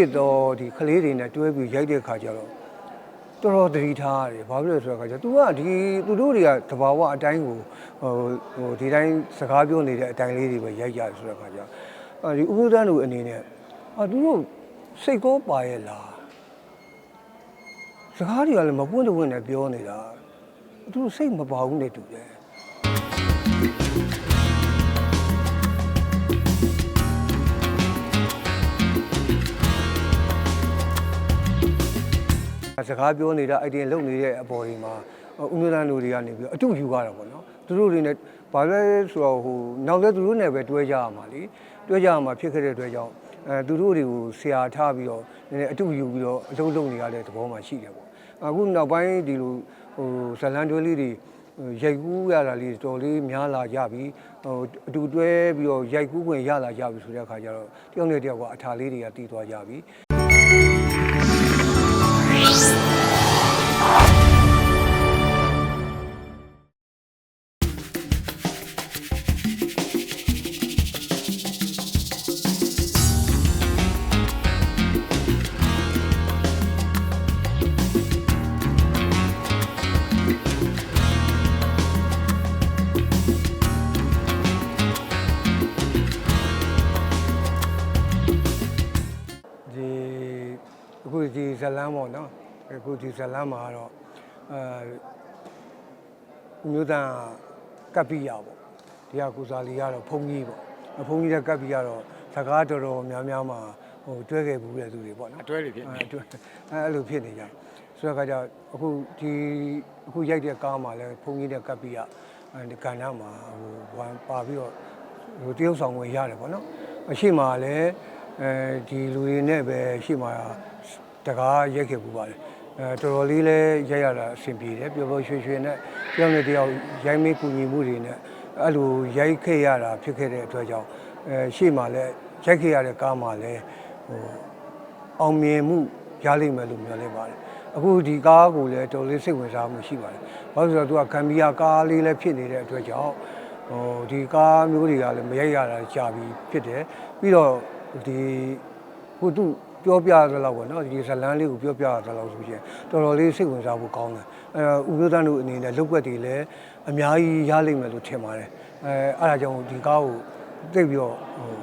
စ်တော့ဒီကလေးတွေနဲ့တွဲပြီးရိုက်တဲ့ခါကျတော့တော်တော်သတိထားရတယ်ဘာဖြစ်လဲဆိုတော့ခါကျ तू ကဒီသူတို့တွေကတဘာဝအတိုင်းကိုဟိုဟိုဒီတိုင်းစကားပြောနေတဲ့အတိုင်းလေးတွေပဲရိုက်ကြတယ်ဆိုတော့ခါကျအဲဒီဥပဒန်းတို့အနေနဲ့အာသူတို့စိတ်ကောပါရဲ့လားစကားတွေကလည်းမပွင့်တဝင့်နဲ့ပြောနေတာသူတို့စိတ်မပါဘူးနဲ့တူတယ် စကားပြောနေတာအဲ့ဒီလုံနေတဲ့အပေါ်တွေမှာဦးမျိုးသားလူတွေကနေပြီးတော့အတူယူရတာပေါ့နော်သူတို့တွေနဲ့ဘာလဲဆိုတော့ဟိုနောက်လဲသူတို့နဲ့ပဲတွဲကြရမှာလीတွဲကြရမှာဖြစ်ခဲ့တဲ့အတွက်ကြောင့်အဲသူတို့တွေကိုဆရာထားပြီးတော့နည်းနည်းအတူယူပြီးတော့အလုံးလုံးနေရတဲ့သဘောမှရှိတယ်ပေါ့အခုနောက်ပိုင်းဒီလိုဟိုဇလန်တွဲလေးတွေရိုက်ကူးရတာလေးတော်လေးများလာကြပြီဟိုအတူတွဲပြီးတော့ရိုက်ကူးခွင့်ရလာကြပြီဆိုတဲ့အခါကျတော့တယောက်နဲ့တယောက်ကအထာလေးတွေကတည်သွားကြပြီ အခုဒီဇလန်းပေါ့နော်အခုဒီဇလန်းမှာတော့အဲမြို့သားကပ်ပိယပေါ့ဒီကကုစားလီကတော့ဘုံကြီးပေါ့ဘုံကြီးတဲ့ကပ်ပိယတော့စကားတော်တော်များများမှာဟိုတွဲခဲ့ဘူးတဲ့သူတွေပေါ့နော်အတွဲတွေဖြစ်နေအဲတွဲအဲအဲ့လိုဖြစ်နေကြတယ်ဆိုတော့ခါကျအခုဒီအခုရိုက်တဲ့ကားမှာလဲဘုံကြီးတဲ့ကပ်ပိယအဲဒီကဏ္ဍမှာဟိုဝမ်ပါပြီးတော့ဟိုတရုပ်ဆောင်ဝင်ရတယ်ပေါ့နော်အရှိမလည်းအဲဒီလူတွေနဲ့ပဲရှိမှ တကားရိုက်ခဲ့ပူပါတယ်အဲတော်တော်လေးလဲရိုက်ရတာအဆင်ပြေတယ်ပျော်ပျော်ရွှင်ရွှင်နဲ့တယောက်နဲ့တယောက်ရိုက်မေးကူညီမှုတွေနဲ့အဲ့လိုရိုက်ခဲ့ရတာဖြစ်ခဲ့တဲ့အတွက်ကြောင့်အဲရှိမှလည်းရိုက်ခဲ့ရတဲ့ကားမှာလည်းဟိုအောင်မြင်မှုရလိမ့်မယ်လို့မျှော်လင့်ပါတယ်အခုဒီကားကိုလည်းတော်တော်လေးစိတ်ဝင်စားမှုရှိပါတယ်ဘာလို့လဲဆိုတော့သူကဂမ်ဘီယာကားလေးလည်းဖြစ်နေတဲ့အတွက်ကြောင့်ဟိုဒီကားမျိုးတွေကလည်းမရိုက်ရတာကြာပြီဖြစ်တယ်ပြီးတော့ဒီခုသူ ပြောပြရသလောက်ပေါ့နော်ဒီဇလန်းလေးကိုပြောပြရသလောက်ဆိုရင်တော်တော်လေးစိတ်ဝင်စားဖို့ကောင်းတယ်အဲဥပဒေတို့အနေနဲ့လုတ်ွက်တွေလည်းအများကြီးရလိမ့်မယ်လို့ထင်ပါတယ်အဲအဲ့ဒါကြောင့်ဒီကားကိုသိပ်ပြီးတော့ဟို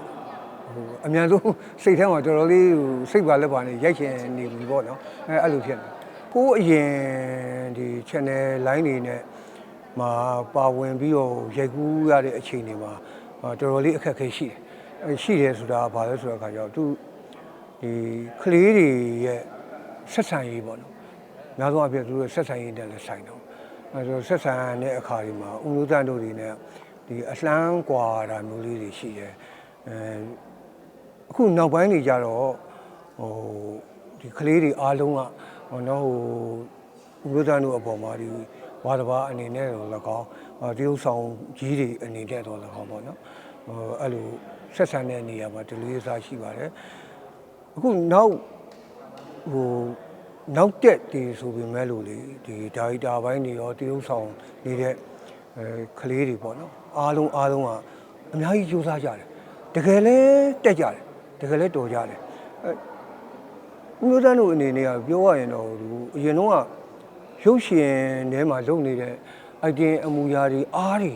ဟိုအများဆုံးစိတ်ထဲမှာတော်တော်လေးဟိုစိတ်ပါလက်ပါနဲ့ရိုက်ချင်နေပြီပေါ့နော်အဲအဲ့လိုဖြစ်နေကိုယ်အရင်ဒီ channel line တွေနဲ့မှာပါဝင်ပြီးတော့ရိုက်ကူးရတဲ့အချိန်တွေမှာအာတော်တော်လေးအခက်အခဲရှိတယ်အဲရှိတယ်ဆိုတာကဘာလဲဆိုတော့အခါကျတော့သူ ဒီကလေးတွေရဲ့ဆက်ဆံရေးပေါ့နော်များသောအားဖြင့်သူတို့ဆက်ဆံရေးတက်လည်းဆိုင်တော့အဲဆိုဆက်ဆံတဲ့အခါဒီမှာဥရုသတို့တွေနဲ့ဒီအလှမ်းကွာတာမျိုးလေးတွေရှိတယ်အဲအခုနောက်ပိုင်းတွေကြတော့ဟိုဒီကလေးတွေအားလုံးကဟိုနော်ဟိုဥရုသတို့အပေါ်မှာဒီဘာတစ်ပါးအနေနဲ့တော့၎င်းတရုတ်ဆောင်ကြီးတွေအနေနဲ့တော့၎င်းပေါ့နော်ဟိုအဲ့လိုဆက်ဆံတဲ့နေရာမှာဒီလိုရေးစားရှိပါတယ် အခုနောက်ဟိုနောက်တက်တည်ဆိုပေမဲ့လို့လေဒီဒါရိုက်တာပိုင်းတွေရောတရုပ်ဆောင်နေတဲ့အဲကလေးတွေပေါ့နော်အားလုံးအားလုံးကအများကြီးကြိုးစားကြတယ်တကယ်လဲတက်ကြတယ်တကယ်လဲတော်ကြတယ်အဲဦးမျိုးတန်းတို့အနေနဲ့ကပြောရရင်တော့ဒီအရင်တော့ကရုပ်ရှင်ထဲမှာလုပ်နေတဲ့ item အမူအရာတွေအားတွေ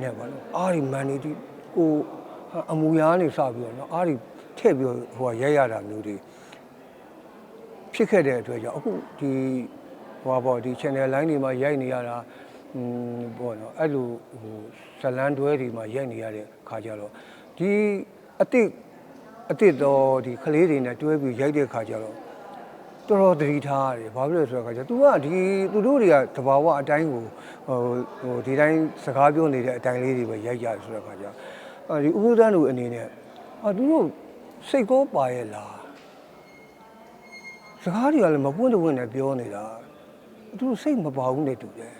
နဲ့ပါလို့အားတွေမန်နေဒီဟိုအမူအရာနေစပြီးတော့နော်အားတွေ ထည့်ပြီးတော့ဟိုကရိုက်ရတာမျိုးတွေဖြစ်ခဲ့တဲ့အတွက်ကြောင့်အခုဒီဟိုပါပေါ့ဒီ channel line တွေမှာရိုက်နေရတာอืมပေါ့နော်အဲ့လိုဟိုဇလန်တွဲတွေမှာရိုက်နေရတဲ့ခါကြတော့ဒီအတိတ်အတိတ်တော့ဒီကလေးတွေနဲ့တွဲပြီးရိုက်တဲ့ခါကြတော့တော်တော်သတိထားရတယ်ဘာဖြစ်လဲဆိုတော့ခါကျ तू ကဒီသူတို့တွေကတဘာဝအတိုင်းကိုဟိုဟိုဒီတိုင်းစကားပြောနေတဲ့အတိုင်းလေးတွေပဲရိုက်ကြတယ်ဆိုတော့ခါကျအဲဒီဥပဒေတို့အနေနဲ့အာသူတို့ စိတ်ကောပါရဲ့လားစကားတွေကလည်းမပွင့်တဝင့်နဲ့ပြောနေတာသူတို့စိတ်မပါဘူးနဲ့တူတယ်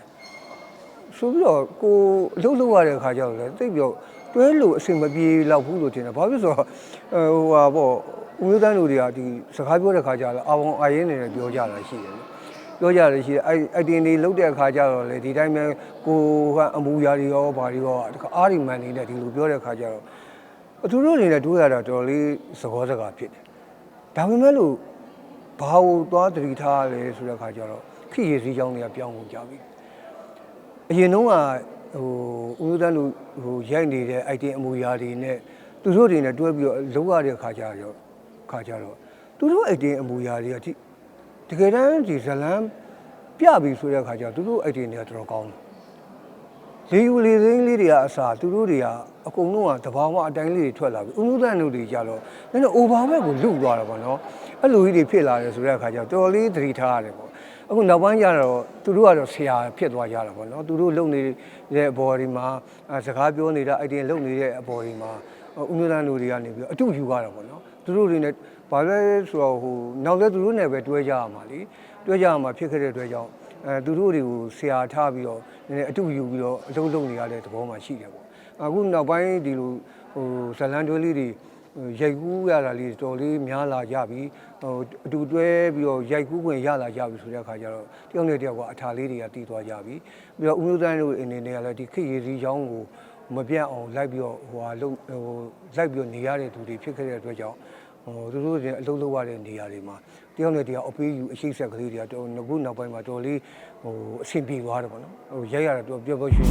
ဆိုပြီးတော့ကိုအလုပ်လုပ်ရတဲ့အခါကျတော့လည်းသိပ်ပြီးတော့တွဲလို့အဆင်မပြေတော့ဘူးလို့ထင်တယ်ဘာဖြစ်လို့ဆိုတော့အဲဟိုဟာပေါ့ဦးမျိုးတန်းလူတွေကဒီစကားပြောတဲ့အခါကျတော့အာဝန်အာရင်းနေနဲ့ပြောကြတာရှိတယ်ပြောကြတယ်ရှိတယ်အဲ့အတင်တွေလုတ်တဲ့အခါကျတော့လေဒီတိုင်းပဲကိုကအမူအရာတွေရောဘာတွေရောတခါအားရီမန်နေနဲ့ဒီလိုပြောတဲ့အခါကျတော့ သူတို့အနေနဲ့တွေးရတာတော်တော်လေးသဘောစကားဖြစ်တယ်ဒါပေမဲ့လို့ဘာလို့သွားတတိထားရလဲဆိုတဲ့ခါကျတော့ခိရည်စည်းကြောင်းတွေကပြောင်းကုန်ကြပြီအရင်တုန်းကဟိုဦးဦးတန်းတို့ဟိုရိုက်နေတဲ့ item အမူအရာတွေနဲ့သူတို့တွေနဲ့တွဲပြီးတော့လုံးဝတဲ့ခါကျတော့ခါကျတော့သူတို့ item အမူအရာတွေကဒီတကယ်တမ်းဒီဇလန်းပြပြီဆိုတဲ့ခါကျတော့သူတို့ item တွေကတော်တော်ကောင်းတယ် လေယူလေသိန်းလေးတွေကအစားသူတို့တွေကအကုန်လုံးကတဘာဝအတိုင်းလေးတွေထွက်လာပြီဥမှုတန်တို့တွေကြတော့နည်းနည်း over ဘက်ကိုလုသွားတာပေါ့နော်အဲ့လိုကြီးတွေဖြစ်လာတယ်ဆိုတဲ့အခါကျတော့တော်တော်လေးသတိထားရတယ်ပေါ့အခုနောက်ပိုင်းကျတော့သူတို့ကတော့ဆရာဖြစ်သွားကြတာပေါ့နော်သူတို့လုံနေတဲ့အဘော်ဒီမှာအဲစကားပြောနေတာအဲ့ဒီလုံနေတဲ့အဘော်ဒီမှာဥမှုတန်တို့တွေကနေပြီးတော့အတူယူရတာပေါ့နော်သူတို့တွေနဲ့ဘာလဲဆိုတော့ဟိုနောက်လဲသူတို့နဲ့ပဲတွဲကြရမှာလီတွဲကြရမှာဖြစ်ခဲ့တဲ့အတွက်ကြောင့် အဲသူတို့တွေကိုဆရာထားပြီးတော့နည်းနည်းအတူယူပြီးတော့အလုံးလုံးနေရတဲ့သဘောမှရှိတယ်ပေါ့အခုနောက်ပိုင်းဒီလိုဟိုဇလန်တွဲလေးတွေဟိုရိုက်ကူးရတာလေးတော်လေးများလာကြပြီဟိုအတူတွဲပြီးတော့ရိုက်ကူးခွင့်ရလာကြပြီဆိုတဲ့အခါကျတော့တယောက်နဲ့တယောက်ကအထာလေးတွေကတည်သွားကြပြီပြီးတော့ဦးမျိုးတိုင်းတို့အနေနဲ့ကလည်းဒီခေတ်ရည်စည်းရောင်းကိုမပြတ်အောင်လိုက်ပြီးတော့ဟိုဟာလုံးဟိုလိုက်ပြီးတော့နေရတဲ့သူတွေဖြစ်ခဲ့တဲ့အတွက်ကြောင့် ဟိုသူတို့တွေအလုပ်လုပ်ရတဲ့နေရာတွေမှာတယောက်နဲ့တယောက်အပေးယူအရှိတ်ဆက်ကလေးတွေကတော်ငခုနောက်ပိုင်းမှာတော်လေးဟိုအဆင်ပြေသွားတယ်ပေါ့နော်ဟိုရိုက်ရတာတော်ပြောပြောရွှင်